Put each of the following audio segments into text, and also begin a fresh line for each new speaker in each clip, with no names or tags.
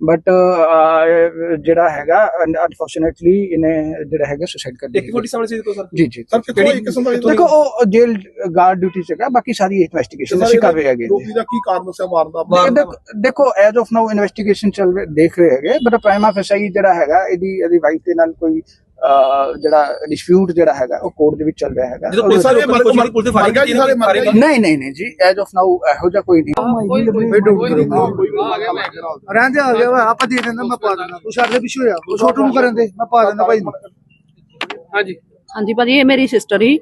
But ਜਿਹੜਾ ਹੈਗਾ unfortunately ਇਹਨੇ ਜਿਹੜਾ ਹੈਗਾ ਸੁਸਾਈਡ ਕਰ
ਇੱਕ ਫੋਟੀ ਸਾਹਮਣੇ ਸੀ ਕੋ ਸਰ
ਜੀ ਜੀ
ਸਰ ਕਿਹੜੀ ਕਿਸਮ ਦਾ
ਦੇਖੋ ਉਹ ਜੇਲ੍ਹ ਗਾਰਡ ਡਿਊਟੀ ਸੀਗਾ ਬਾਕੀ ਸਾਰੀ ਇਨਵੈਸਟੀਗੇਸ਼ਨ ਅਸੀਂ ਕਰ ਰਹੇ ਹੈਗੇ ਜੀ।
ਰੋਗੀ ਦਾ ਕੀ ਕਾਰਨ ਸੀ ਮਾਰਨ ਦਾ
ਮਾਰਨ ਦਾ?
ਦੇਖੋ- ਐਜ਼ ਆਫ ਨਾਓ ਇਨਵੈਸਟੀਗੇਸ਼ਨ ਚੱਲ ਰਹੀ ਦੇਖ ਰਹੇ ਹੈਗੇ ਬਟ ਪ੍ਰਾਈਮਾ ਫੈਸਾਈ ਜਿਹੜਾ ਹੈਗਾ ਇਹਦੀ ਇਹਦੀ ਵਾਈਫ ਦੇ ਨਾਲ ਕੋਈ ਜਿਹੜਾ ਡਿਸਪਿਊਟ ਜਿਹੜਾ ਹੈਗਾ ਉਹ ਕੋਰਟ ਦੇ ਵਿੱਚ ਚੱਲ ਰਿਹਾ ਹੈਗਾ।
ਜਦੋਂ ਪੁਲਿਸ ਵਾਲੇ ਪੁਲਿਸ ਵਾਲੇ ਪੁਲਿਸ ਦੇ
ਮਰ ਗਿਆ ਜੀ, ਸਾਰੇ ਮਰ ਗਏ।
ਨਹੀਂ ਨਹੀਂ ਨਹੀਂ ਜੀ ਐਜ਼ ਆਫ ਨਾਓ ਇਹੋ ਜਿਹਾ ਕੋਈ ਨਹੀਂ।
ਰਹਿੰਦੇ ਆ ਗਿਆ ਵਾ ਆਪਾਂ ਦੇ ਦਿੰਦਾ ਮੈਂ ਪਾ ਦਿੰਦਾ। ਤੂੰ ਛੱਡ ਦੇ ਪਿੱਛੇ ਹੋਇਆ ਉਹ ਛੋਟੂ ਨੂੰ ਕਰਨ ਦੇ ਮੈਂ ਪਾ ਦਿੰਦਾ ਭਾਈ ਨੂੰ।
ਹਾਂਜੀ।
ਹਾਂਜੀ ਭਾਜੀ ਇਹ ਮੇਰੀ ਸਿਸਟਰ ਹੀ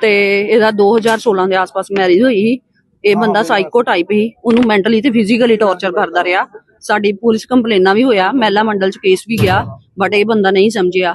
ਤੇ ਇਹਦਾ 2016 ਦੇ ਆਸ-ਪਾਸ ਮੈਰਿਜ ਹੋਈ ਸੀ। ਇਹ ਬੰਦਾ ਸਾਈਕੋ ਟਾਈਪ ਹੀ ਉਹਨੂੰ ਮੈਂਟਲੀ ਤੇ ਫਿਜ਼ੀਕਲੀ ਟੌਰਚਰ ਕਰਦਾ ਰਿਹਾ। ਸਾਡੀ ਪੁਲਿਸ ਕੰਪਲੇਨਾਂ ਵੀ ਹੋਇਆ ਮਹਿਲਾ ਮੰਡਲ ਚ ਕੇਸ ਵੀ ਗਿਆ ਬਟ ਇਹ ਬੰਦਾ ਨਹੀਂ ਸਮਝਿਆ।